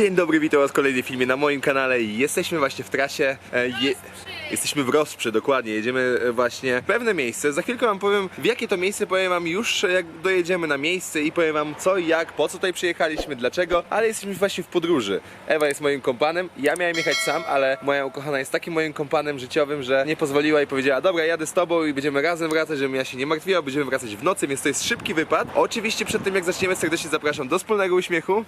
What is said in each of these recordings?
Dzień dobry, witam was w kolejnym filmie na moim kanale. Jesteśmy właśnie w trasie. e, Je... Jesteśmy w Rozprze, dokładnie. Jedziemy e, właśnie w pewne miejsce. Za chwilkę wam powiem, w jakie to miejsce powiem wam już, jak dojedziemy na miejsce i powiem wam co i jak, po co tutaj przyjechaliśmy, dlaczego, ale jesteśmy właśnie w podróży. Ewa jest moim kompanem, ja miałem jechać sam, ale moja ukochana jest takim moim kompanem życiowym, że nie pozwoliła i powiedziała, dobra, jadę z tobą i będziemy razem wracać, żebym ja się nie martwiła, będziemy wracać w nocy, więc to jest szybki wypad. Oczywiście przed tym jak zaczniemy, serdecznie zapraszam do wspólnego uśmiechu.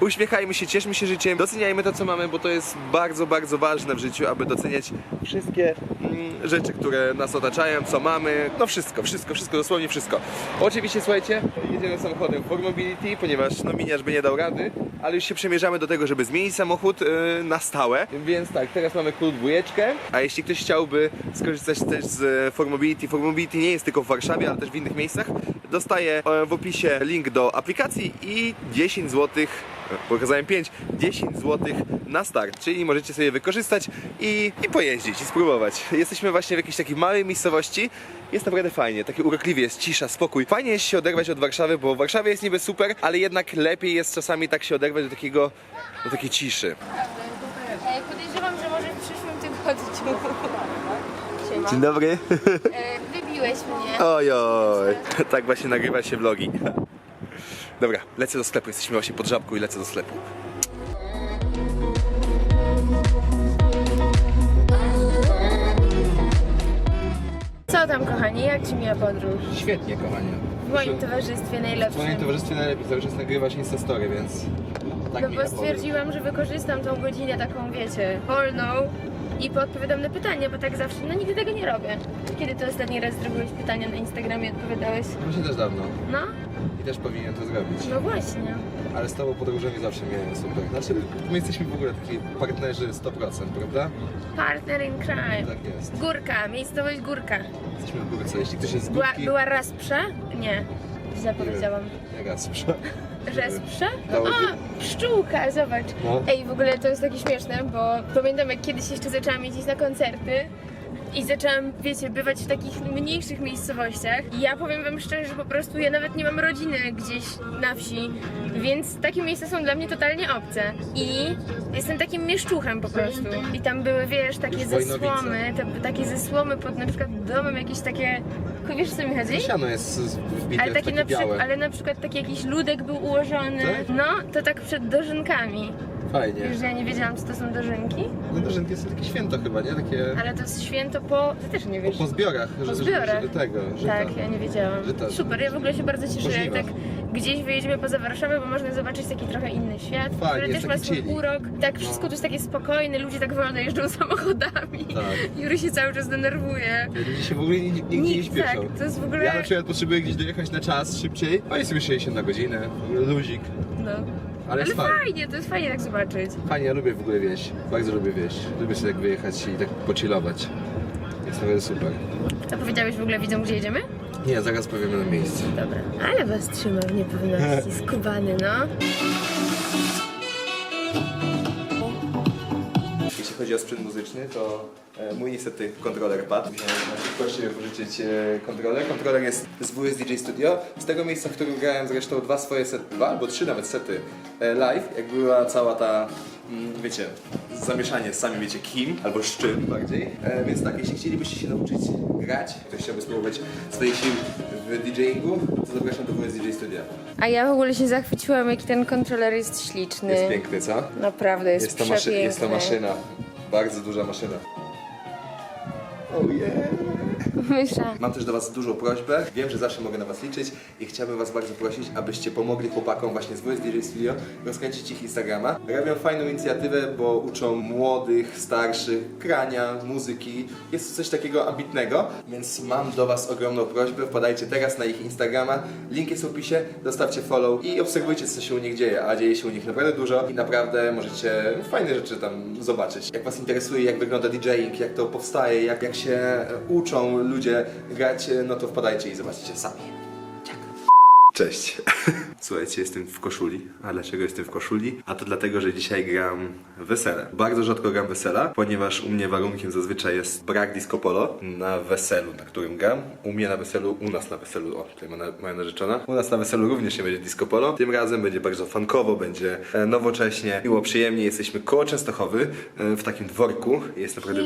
Uśmiechajmy się, cieszmy się życiem, doceniajmy to, co mamy, bo to jest bardzo, bardzo ważne w życiu, aby doceniać wszystkie mm, rzeczy, które nas otaczają, co mamy. No wszystko, wszystko, wszystko, dosłownie wszystko. Oczywiście, słuchajcie, jedziemy samochodem for Mobility, ponieważ no miniarz by nie dał rady, ale już się przemierzamy do tego, żeby zmienić samochód yy, na stałe. Więc tak, teraz mamy król dwójeczkę, a jeśli ktoś chciałby skorzystać też z for Mobility, for Mobility nie jest tylko w Warszawie, ale też w innych miejscach, dostaję e, w opisie link do aplikacji i 10 zł pokazałem 5, 10 zł na start, czyli możecie sobie wykorzystać i, i pojeździć i spróbować. Jesteśmy właśnie w jakiejś takiej małej miejscowości, jest naprawdę fajnie, takie urokliwie jest cisza, spokój. Fajnie jest się oderwać od Warszawy, bo Warszawa jest niby super, ale jednak lepiej jest czasami tak się oderwać do takiego, do takiej ciszy. E, Podejrzewam, że może w przyszłym tygodniu. Dzień dobry. Wybiłeś mnie. Ojoj, tak właśnie nagrywa się vlogi. Dobra, lecę do sklepu, jesteśmy właśnie pod żabką i lecę do sklepu. Co tam, kochani? Jak ci miała podróż? Świetnie, kochanie. W moim towarzystwie W najlepszym. moim towarzystwie najlepiej, cały czas nagrywać Instastory, więc... Tak No bo stwierdziłam, że wykorzystam tą godzinę taką, wiecie, wolną i podpowiadam na pytania, bo tak zawsze, no nigdy tego nie robię. Kiedy to ostatni raz zrobiłeś pytania na Instagramie i odpowiadałeś? Myślę też dawno No, i też powinien to zrobić. no właśnie. Ale z tobą podróżami zawsze miałem super. Znaczy, my jesteśmy w ogóle taki partnerzy 100%, prawda? Partner in crime. Tak jest. Górka, miejscowość Górka. Jesteśmy w górce. Jeśli ktoś jest z Była, górki... była Rasprze? Nie, źle powiedziałam. Przy... Resprze? Dało ci- pszczółka, zobacz. No. Ej, w ogóle to jest takie śmieszne, bo pamiętam jak kiedyś jeszcze zaczęłam jeździć na koncerty i zaczęłam, wiecie, bywać w takich mniejszych miejscowościach. I ja powiem wam szczerze, że po prostu ja nawet nie mam rodziny gdzieś na wsi, więc takie miejsca są dla mnie totalnie obce. I jestem takim mieszczuchem po prostu. I tam były, wiesz, takie zesłomy, te, takie zesłomy pod na przykład domem, jakieś takie... Wiesz co mi chodzi? Siano jest wbite Ale w taki takie na przykład, białe. ale na przykład taki jakiś ludek był ułożony. Tak? No, to tak przed dożynkami. Fajnie. Wiesz, że ja nie wiedziałam, co to są dożynki, No dożynki jest takie święto chyba, nie? Takie... ale to jest święto po. Ty też nie wiesz. Po zbiorach. Po że- że- zbiorach. Że, tego, że Tak, ja nie wiedziałam. Że to- Super, ja w ogóle się bardzo cieszę, jak tak gdzieś wyjedziemy poza Warszawę, bo można zobaczyć taki trochę inny świat, Fajnie, który też ma swój urok. Tak, wszystko No. tu jest takie spokojne, ludzie tak wolno jeżdżą samochodami. Tak. Jury się cały czas denerwuje. Ludzie się w ogóle nigdzie, nigdzie nie Nikt, śpieszą. tak, to jest w ogóle... Ja na przykład potrzebuję gdzieś dojechać na czas szybciej, a jest sobie 60 na godzinę, w ogóle luzik. No. Ale, Ale jest fajnie. fajnie, to jest fajnie tak zobaczyć. Fajnie, ja lubię w ogóle wieś. Bardzo lubię wieś. Lubię sobie tak wyjechać i tak pochillować. Jest naprawdę super. A powiedziałeś w ogóle widzom, gdzie jedziemy? Nie, zaraz powiemy na miejscu. Dobra, ale was trzyma w niepewności, skubany, no. Jeśli chodzi o sprzęt muzyczny, to e, mój niestety kontroler padł. Musiałem na szybkości wypożyczyć e, kontroler. Kontroler jest z WS DJ Studio. Z tego miejsca, w którym grałem zresztą dwa swoje sety, dwa albo trzy nawet sety e, live, jak była cała ta, mm, wiecie, zamieszanie sami wiecie kim, albo z czym bardziej. Więc tak, jeśli chcielibyście się nauczyć grać, ktoś chciałby spróbować swoich sił w DJingu, to zapraszam do WS DJ Studio. A ja w ogóle się zachwyciłam, jaki ten kontroler jest śliczny. Jest piękny, co? Naprawdę jest, Jest to, maszy- jest to maszyna. Bardzo duża maszyna. Oh yeah. Mam też do Was dużą prośbę. Wiem, że zawsze mogę na Was liczyć i chciałbym Was bardzo prosić, abyście pomogli chłopakom właśnie z WS DJ Studio rozkręcić ich Instagrama. Robią fajną inicjatywę, bo uczą młodych, starszych, grania, muzyki. Jest to coś takiego ambitnego, więc mam do Was ogromną prośbę. Wpadajcie teraz na ich Instagrama. Link jest w opisie, zostawcie follow i obserwujcie, co się u nich dzieje. A dzieje się u nich naprawdę dużo i naprawdę możecie fajne rzeczy tam zobaczyć. Jak Was interesuje, jak wygląda DJing, jak to powstaje, jak, jak się uczą ludzie grać, no to wpadajcie i zobaczcie sami. Cześć. Słuchajcie, jestem w koszuli. A dlaczego jestem w koszuli? A to dlatego, że dzisiaj gram wesele. Bardzo rzadko gram wesela, ponieważ u mnie warunkiem zazwyczaj jest brak disco polo na weselu, na którym gram. U mnie na weselu, u nas na weselu, o tutaj moja narzeczona. U nas na weselu również nie będzie disco polo. Tym razem będzie bardzo funkowo, będzie e, nowocześnie, miło, przyjemnie. Jesteśmy koło Częstochowy, e, w takim dworku. Jest naprawdę...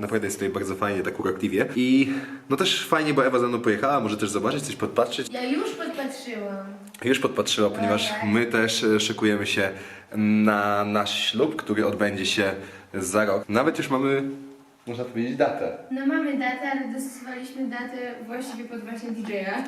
Naprawdę jest tutaj bardzo fajnie, tak urokliwie. I no też fajnie, bo Ewa ze mną pojechała, może też zobaczyć, coś podpatrzeć. Ja już podpatrzyłam. Już podpatrzyła, ponieważ my też e, szykujemy się na nasz ślub, który odbędzie się za rok. Nawet już mamy, można powiedzieć, datę. No mamy datę, ale dostosowaliśmy datę właściwie pod właśnie DJ-a.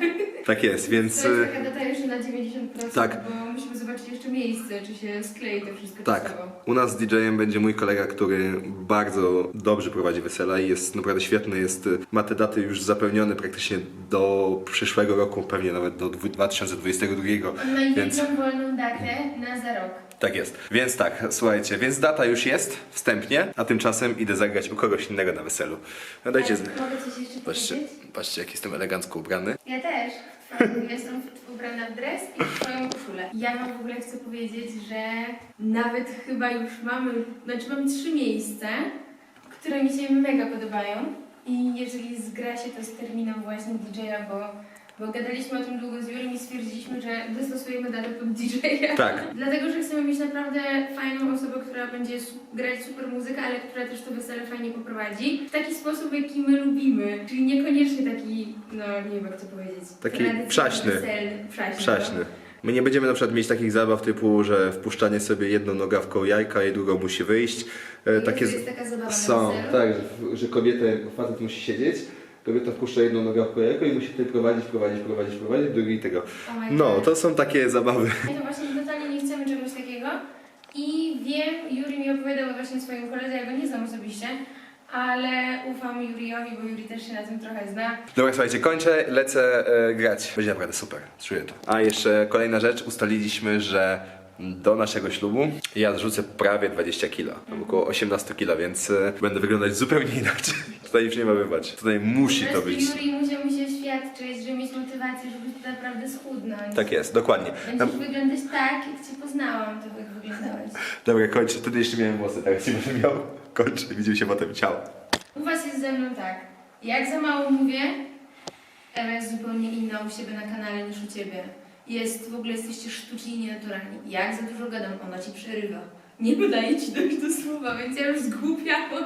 Tak jest, więc... To jest e, taka data jeszcze na 90%, Tak. bo musimy zobaczyć jeszcze miejsce, czy się sklei to wszystko Tak, czasowo. u nas DJ-em będzie mój kolega, który bardzo dobrze prowadzi wesela i jest naprawdę świetny, jest, e, ma te daty już zapełnione praktycznie do przyszłego roku, pewnie nawet do dwu- 2022, On ma jedną więc... wolną datę na za rok. Tak jest. Więc tak, słuchajcie, więc data już jest wstępnie, a tymczasem idę zagrać u kogoś innego na weselu. No dajcie. z- Ale Mogę coś jeszcze Patrzcie, powiedzieć? patrzcie jak jestem elegancko ubrany. Ja też. Jestem ubrana w dres i w twoją koszulę. Ja wam w ogóle chcę powiedzieć, że nawet chyba już mamy, znaczy mamy trzy miejsca, które mi się mega podobają. I jeżeli zgra się to z terminem właśnie DJ-a, bo, bo gadaliśmy o tym długo z Jurem i stwierdziliśmy, że dostosujemy datę pod DJ-a. Tak. Dlatego, że chcemy mieć naprawdę fajną osobę, która będzie su- grać super muzykę, ale która też to wesele fajnie poprowadzi. W taki sposób, jaki my lubimy. Czyli niekoniecznie taki, no nie wiem jak to powiedzieć. Taki tradycyjny przaśny. Wesel, przaśny. Przaśny. no. My nie będziemy na przykład mieć takich zabaw typu, że wpuszczanie sobie jedną nogawką jajka i drugą musi wyjść. E, takie z- jest taka zabawa na są, weselu. tak, że, że kobieta, facet musi siedzieć, kobieta wpuszcza jedną nogawką jajko i musi tutaj prowadzić, prowadzić, prowadzić, prowadzić, drugi tego. Oh my No, God. to są takie zabawy. My to właśnie totalnie nie chcemy czegoś takiego. I wiem, Juri mi opowiadał właśnie swoim koledze, ja go nie znam osobiście, ale ufam Juriowi, bo Juri też się na tym trochę zna. Dobra, słuchajcie, kończę, lecę e, grać. Będzie naprawdę super, czuję to. A jeszcze kolejna rzecz, ustaliliśmy, że do naszego ślubu ja zrzucę prawie 20 kilo, tam około 18 kilo, więc e, będę wyglądać zupełnie inaczej. Tutaj już nie ma wybacz. Tutaj musi to być. Juri musiał mi się świadczyć, żeby mieć motywację, żeby naprawdę schudnąć. Tak jest, dokładnie. Będziesz Tam, wyglądać tak, jak cię poznałam, to jak wyglądałeś. dobra, kończę. Wtedy jeszcze miałem włosy, teraz nie będę miał. Kończę, widzimy się potem, ciao. U was jest ze mną tak. Jak za mało mówię, Ewa jest zupełnie inna u siebie na kanale niż u ciebie. Jest, w ogóle jesteście sztuczni i nienaturalni. Jak za dużo gadam, ona ci przerywa. Nie podaje ci dojść do słowa, więc ja już zgłupiałam.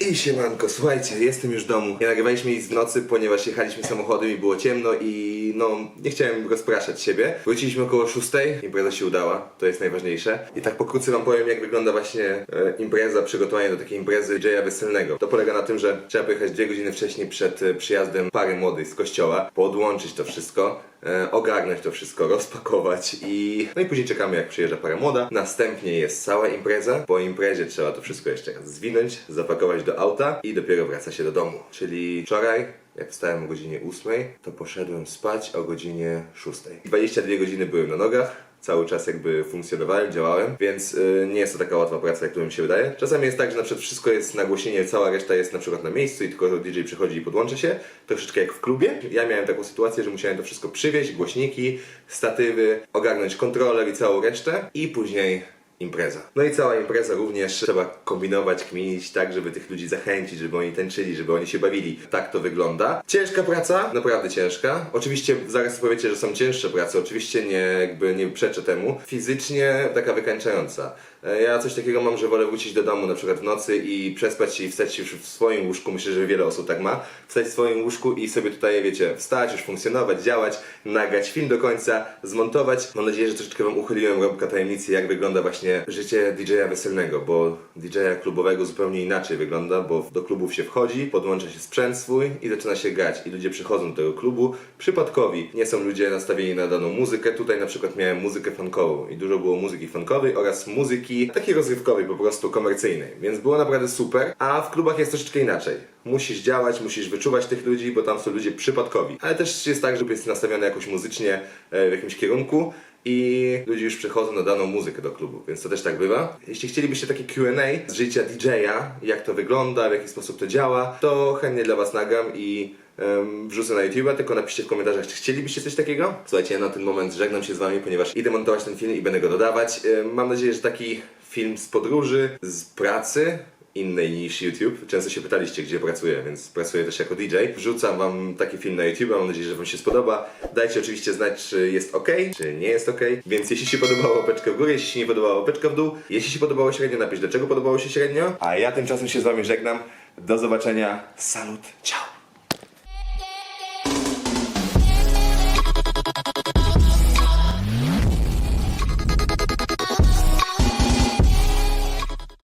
I siemanko, słuchajcie, jestem już w domu. Nie nagrywaliśmy nic w nocy, ponieważ jechaliśmy samochodem i było ciemno i no, nie chciałem rozpraszać siebie. Wróciliśmy około 6, impreza się udała, to jest najważniejsze. I tak pokrótce wam powiem, jak wygląda właśnie e, impreza, przygotowanie do takiej imprezy Jaya weselnego. To polega na tym, że trzeba pojechać dwie godziny wcześniej przed e, przyjazdem pary młodej z kościoła, podłączyć to wszystko, ogarnąć to wszystko, rozpakować i no i później czekamy jak przyjeżdża para młoda. Następnie jest cała impreza. Po imprezie trzeba to wszystko jeszcze raz zwinąć, zapakować do auta i dopiero wraca się do domu. Czyli wczoraj jak wstałem o godzinie 8, to poszedłem spać o godzinie 6. 22 godziny byłem na nogach, cały czas jakby funkcjonowałem, działałem, więc y, nie jest to taka łatwa praca, jak to mi się wydaje. Czasami jest tak, że na przykład wszystko jest nagłośnienie, cała reszta jest na przykład na miejscu i tylko DJ przychodzi i podłącza się, troszeczkę jak w klubie. Ja miałem taką sytuację, że musiałem to wszystko przywieźć, głośniki, statywy, ogarnąć kontroler i całą resztę i później impreza. No i cała impreza również trzeba kombinować, kminić tak, żeby tych ludzi zachęcić, żeby oni tańczyli, żeby oni się bawili. Tak to wygląda. Ciężka praca, naprawdę ciężka. Oczywiście zaraz powiecie, że są cięższe prace, oczywiście nie jakby nie przeczę temu. Fizycznie taka wykańczająca. E, Ja coś takiego mam, że wolę wrócić do domu na przykład w nocy i przespać się i wstać już w swoim łóżku. Myślę, że wiele osób tak ma. Wstać w swoim łóżku i sobie tutaj, wiecie, wstać, już funkcjonować, działać, nagrać film do końca, zmontować. Mam nadzieję, że troszeczkę wam uchyliłem rąbka tajemnicy, jak wygląda właśnie życie DJ-a weselnego, bo DJ-a klubowego zupełnie inaczej wygląda, bo do klubów się wchodzi, podłącza się sprzęt swój i zaczyna się grać. I ludzie przychodzą do tego klubu przypadkowi. Nie są ludzie nastawieni na daną muzykę. Tutaj na przykład miałem muzykę funkową i dużo było muzyki funkowej oraz muzyki takiej rozrywkowej, po prostu komercyjnej. Więc było naprawdę super, a w klubach jest troszeczkę inaczej. Musisz działać, musisz wyczuwać tych ludzi, bo tam są ludzie przypadkowi. Ale też jest tak, że jest nastawiony jakoś muzycznie e, w jakimś kierunku i ludzie już przychodzą na daną muzykę do klubu, więc to też tak bywa. Jeśli chcielibyście takie Q&A z życia DJ-a, jak to wygląda, w jaki sposób to działa, to chętnie dla Was nagram i wrzucę na YouTube'a, tylko napiszcie w komentarzach, czy chcielibyście coś takiego. Słuchajcie, ja na ten moment żegnam się z wami, ponieważ idę montować ten film i będę go dodawać. Mam nadzieję, że taki film z podróży, z pracy, innej niż YouTube. Często się pytaliście, gdzie pracuję, więc pracuję też jako DJ. Wrzucam wam taki film na YouTube, mam nadzieję, że wam się spodoba. Dajcie oczywiście znać, czy jest ok, czy nie jest ok. Więc jeśli się podobało, łapeczkę w górę, jeśli się nie podobało, łapeczkę w dół. Jeśli się podobało średnio, napisz, dlaczego podobało się średnio. A ja tymczasem się z wami żegnam. Do zobaczenia. Salut. Ciao.